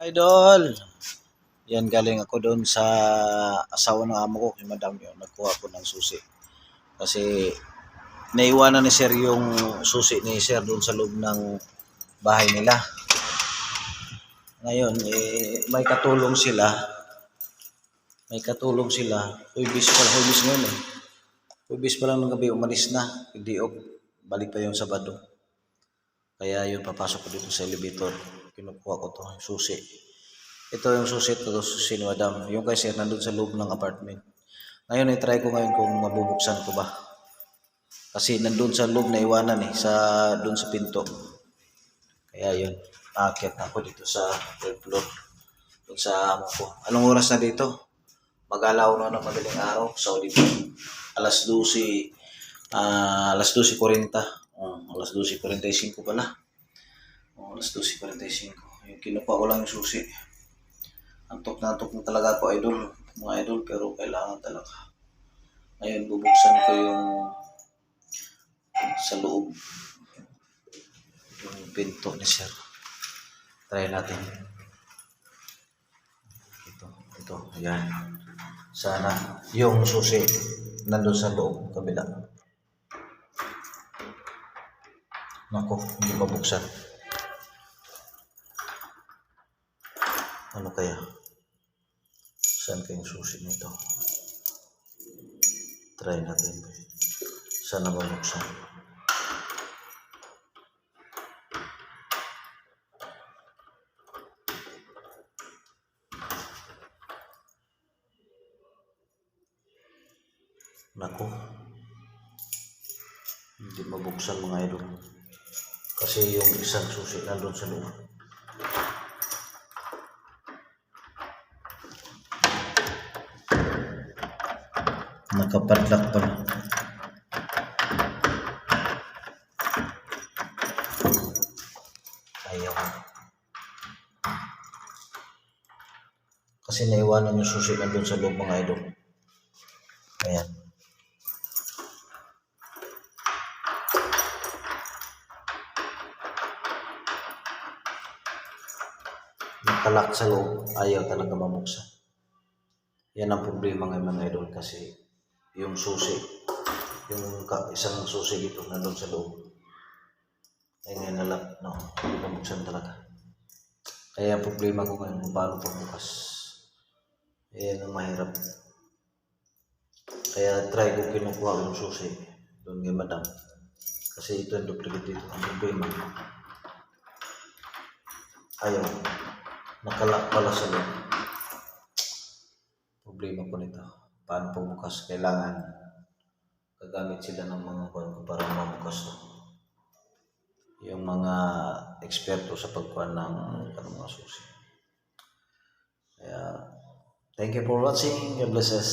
Idol! Yan galing ako doon sa asawa ng amo ko, kay madam yun. Nagkuha ko ng susi. Kasi naiwanan ni sir yung susi ni sir doon sa loob ng bahay nila. Ngayon, eh, may katulong sila. May katulong sila. Huibis pa huibis ngayon eh. Huibis pa lang ng gabi, umalis na. Hindi op. Balik pa yung Sabado. Kaya yun, papasok ko dito sa elevator. Kinukuha ko to, yung susi. Ito yung susi, ito yung susi ni madam. Yung kay sir, nandun sa loob ng apartment. Ngayon, i-try ko ngayon kung mabubuksan ko ba. Kasi nandun sa loob na iwanan eh, sa, dun sa pinto. Kaya yun, aakyat na ako dito sa third floor. Dun sa amo ko. Anong oras na dito? Mag-alaw na ng madaling araw. Saudi po. Alas 12, ah, alas 12.40. Oh, alas 12.45 pala. Oh, alas 12.45. Yung kinuha ko lang yung susi. Antok na antok na talaga ako, idol. Mga idol, pero kailangan talaga. Ngayon, bubuksan ko yung sa loob. Yung pinto ni sir. Try natin. Ito, ito, ayan. Sana yung susi nandun sa loob, kabila. Nako, hindi mabuksan. Ano kaya? Saan kayong susi nito? Try natin. Sana mabuksan. Nako. Hindi mabuksan mga idol. Kasi yung isang susi nandun sa loob. Nakapadlock pa na. Ayaw. Kasi naiwanan yung susi nandun sa loob mga idol. Ayan. Nakalak sa loob, ayaw talaga mabuksan. Yan ang problema ngayon mga idol kasi yung susi, yung isang susi dito nandun sa loob. Ay nalak, no, hindi mabuksan talaga. Kaya ang problema ko ngayon paano pagbukas. Ayan ang mahirap. Kaya try ko kinukuha yung susi doon kay madam. Kasi ito yung duplicate dito. Ang problema. Ayaw. Nakalak pala sa loob. Problema ko nito. Paano pagbukas? Kailangan gagamit sila ng mga kwan ko para mabukas to. Yung mga eksperto sa pagkuhan ng kanong mga susi. Kaya, thank you for watching. God bless us.